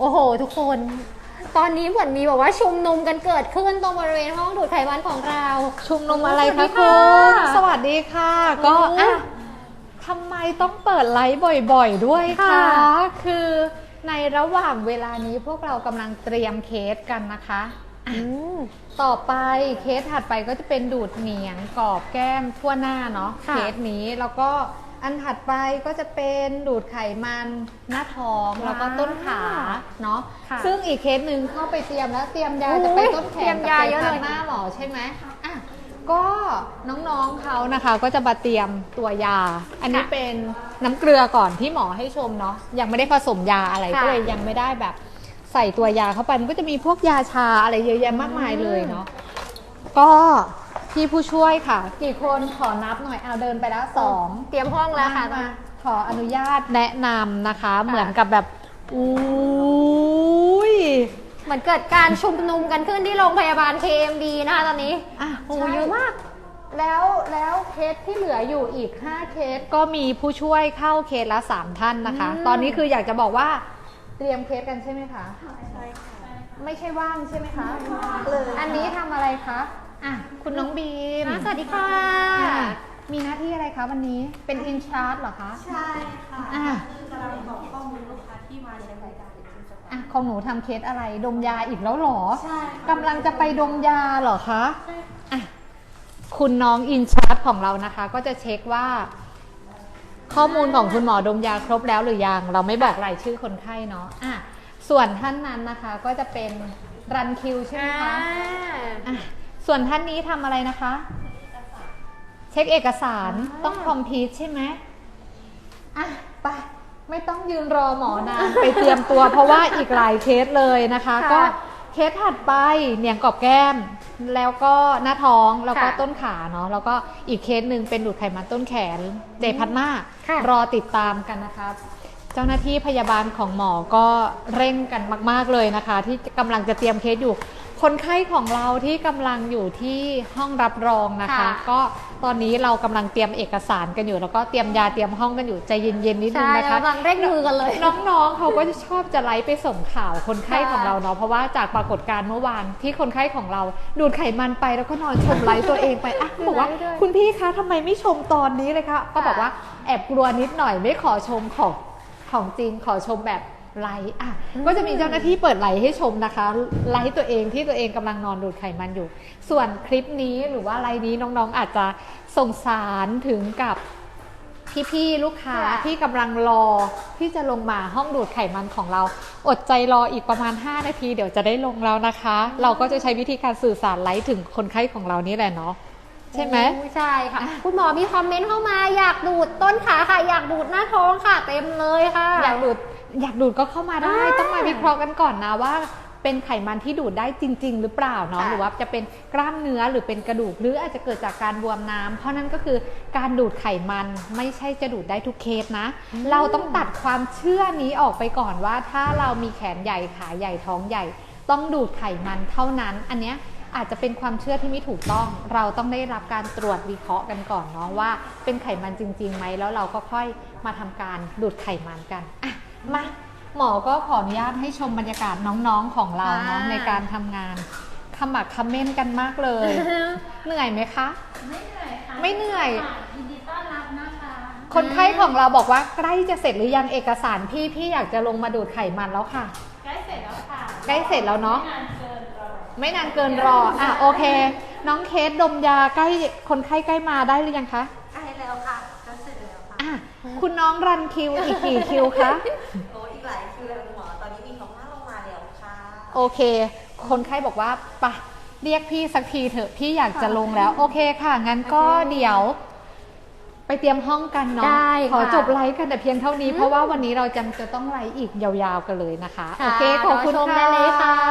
โอ้โห ทุกคน ตอนนี้เหมือนมีแบบว่าชุมนุมกันเกิดขึ้นตรงบริเวณห้องดูดไขมันของเรา ชุมนุมอะไรสวัคะสดีคุค่ะณสวัสดีค่ะ ก็โอ้อะทำไมต้องเปิดไลฟ์บ่อยๆ ด้วยคะค่ะคือในระหว่างเวลานี้พวกเรากำลังเตรียมเคสกันนะคะต่อไปเคสถัดไปก็จะเป็นดูดเหนียงกรอบแก้มทั่วหน้าเนาะค่ะเคสนี้แล้วก็ อันถัดไปก็จะเป็นดูดไขมันหน้าท้องแล้วก็ต้นขาเนาะค่ะซึ่งอีกเคสหนึ่งเข้าไปเตรียมแล้วเตรียมยาโอ้ยจะไปต้นแขเตรียนมกับยาไปเยอะทาเลงย หน้าหมอใช่ไหมอะก็น้องๆเขานะคะก็จะมาเตรียมตัวยา อันนี้ค่ะเป็นน้ำเกลือก่อนที่หมอให้ชมเนาะยังไม่ได้ผสมยาอะไรค่ะ ก็เลยยังไม่ได้แบบใส่ตัวยาเข้าไปมันก็จะมีพวกยาชาอะไรเยอะแยะมากมายเลยเนาะ ก็ พี่ผู้ช่วยค่ะ กี่คนขอนับหน่อยเอาเดินไปแล้วสองเตรียมห้องแล้วค่ะ มาขออนุญาตแนะนำนะคะ เหมือนกับแบบอุ้ยเหมือนเกิดการชุมนุมกันขึ้นที่โรงพยาบาล KMD นะคะตอนนี้อะโอ้ใช่เยอะมากแล้วแล้วเคสที่เหลืออยู่อีก 5 เคสก็มีผู้ช่วยเข้าเคสละ 3 ท่านนะคะอืมตอนนี้คืออยากจะบอกว่า เตรียมเคสกันใช่ไหมคะ ใช่ค่ะ ไม่ใช่ว่างใช่ไหมคะ อันนี้ทำอะไรคะอะคุณน้องบีมอะสวัสดีค่ะอะ มีหน้าที่อะไรคะวันนี้เป็นอินชาร์จเหรอคะ ใช่ค่ะอะ คือกำลังบอกข้อมูลลูกค้าที่มาใช้บริการเป็นชิ้นสุดท้ายอะของหนูทำเคสอะไรดมยาอีกแล้วเหรอใช่ค่ะกำลังจะไปดมยาเหรอคะอะ คุณน้องอินชาร์จของเรานะคะ ก็จะเช็คว่า ข้อมูลของคุณหมอดมยาครบแล้วหรือยัง เราไม่บอกรายชื่อคนไข้เนาะอะส่วนท่านนั้นนะคะก็จะเป็นรันคิวใช่ไหมคะอะส่วนท่านนี้ทำอะไรนะคะ เช็คเอกสารต้องคอมพีทใช่ไหมอะไปไม่ต้องยืนรอหมอนานไปเตรียมตัวเพราะว่าอีกหลายเคสเลยนะคะค่ะก็เคสถัดไปเหนียงกรอบแก้ม แล้วก็หน้าท้องแล้วก็ค่ะต้นขาเนาะแล้วก็อีกเคสหนึ่งเป็นดูดไขมันต้นแขนเจพัดหน้าค่ะ รอติดตามกันนะคะเจ้าหน้าที่พยาบาลของหมอก็เร่งกันมาก ๆเลยนะคะ ที่กำลังจะเตรียมเคสอยู่ คนไข้ของเราที่กำลังอยู่ที่ห้องรับรองนะคะ ค่ะ ก็ตอนนี้เรากำลังเตรียมเอกสารกันอยู่ แล้วก็เตรียมยาเตรียมห้องกันอยู่ใจเย็นๆนิดนึงใช่นะคะ กำลังเร่งมือกันเลย น้องๆ เขาก็จะชอบจะไลฟ์ไปส่งข่าวคนไข้ค่ะของเราเนาะ เพราะว่าจากปรากฏการณ์เมื่อวานที่คนไข้ของเราดูดไขมันไปแล้วก็นอนชมไลฟ์ตัวเองไปอะบอกว่าคุณพี่คะทำไมไม่ชมตอนนี้เลยคะ ก็บอกว่าแอบกลัวนิดหน่อยไม่ขอชมของของจริงขอชมแบบ ไลฟ์อะก็จะมีเจ้าหน้าที่เปิดไลฟ์ให้ชมนะคะ ไลฟ์ตัวเองที่ตัวเองกำลังนอนดูดไขมันอยู่ ส่วนคลิปนี้หรือว่าไลฟ์นี้น้องๆอาจจะส่งสารถึงกับพี่ๆลูกค้าค่ะที่กำลังรอที่จะลงมาห้องดูดไขมันของเรา อดใจรออีกประมาณ 5 นาที เดี๋ยวจะได้ลงแล้วนะคะ เราก็จะใช้วิธีการสื่อสารไลฟ์ถึงคนไข้ของเรานี่แหละเนาะใช่ไหมโอ้ใช่ค่ะ คุณหมอมีคอมเมนต์เข้ามา อยากดูดต้นขาค่ะ อยากดูดหน้าท้องค่ะ เต็มเลยค่ะ อยากดูด อยากดูดก็เข้ามาได้อ่าต้องมาวิเคราะห์กันก่อนนะว่า เป็นไขมันที่ดูดได้จริง ๆ หรือเปล่าเนาะค่ะหรือว่าจะเป็นกล้ามเนื้อหรือเป็นกระดูก หรืออาจจะเกิดจากการบวมน้ำเพราะนั่นก็คือการดูดไขมันไม่ใช่จะดูดได้ทุกเคสนะ เราต้องตัดความเชื่อนี้ออกไปก่อนว่า ถ้าเรามีแขนใหญ่ขาใหญ่ท้องใหญ่ ต้องดูดไขมันเท่านั้น อันเนี้ยอาจจะเป็นความเชื่อที่ไม่ถูกต้อง เราต้องได้รับการตรวจวิเคราะห์กันก่อนเนาะว่า เป็นไขมันจริงๆไหมแล้วเราก็ค่อยมาทำการดูดไขมันกันอะ มาหมอก็ขออนุญาตให้ชมบรรยากาศน้องๆของเราเนาะอ่าในการทำงานขมักเขม้นกันมากเลย เหนื่อยไหมคะ ไม่เหนื่อยค่ะไม่เหนื่อยยินดีต้อนรับนะคะ คนไข้ของเราบอกว่าใกล้จะเสร็จหรือยังเอกสารพี่พี่อยากจะลงมาดูดไขมันแล้วค่ะ ใกล้เสร็จแล้วค่ะ ใกล้เสร็จแล้วเนาะ ไม่นานเกินรอไม่นานเกินรออะโอเค น้องเคสดมยาใกล้คนไข้ใกล้มาได้หรือยังคะ อะคุณน้องรันคิวอีกกี่คิวคะ โอ้อีกหลายคิวเลยคุณหมอ ตอนนี้มีของห้าลงมาแล้วค่ะ โอเค คนไข้บอกว่าปะเรียกพี่สักทีเถอะพี่อยากจะลงแล้ว โอเคค่ะ งั้นก็เดี๋ยว ไปเตรียมห้องกันเนาะ ได้ขอค่ะจบไลฟ์กันแต่เพียงเท่านี้ เพราะว่าวันนี้เราจำจะต้องไลฟ์อีกยาวๆกันเลยนะคะ ค่ะโอเคขอบคุณรอชมค่ะได้เลยค่ะ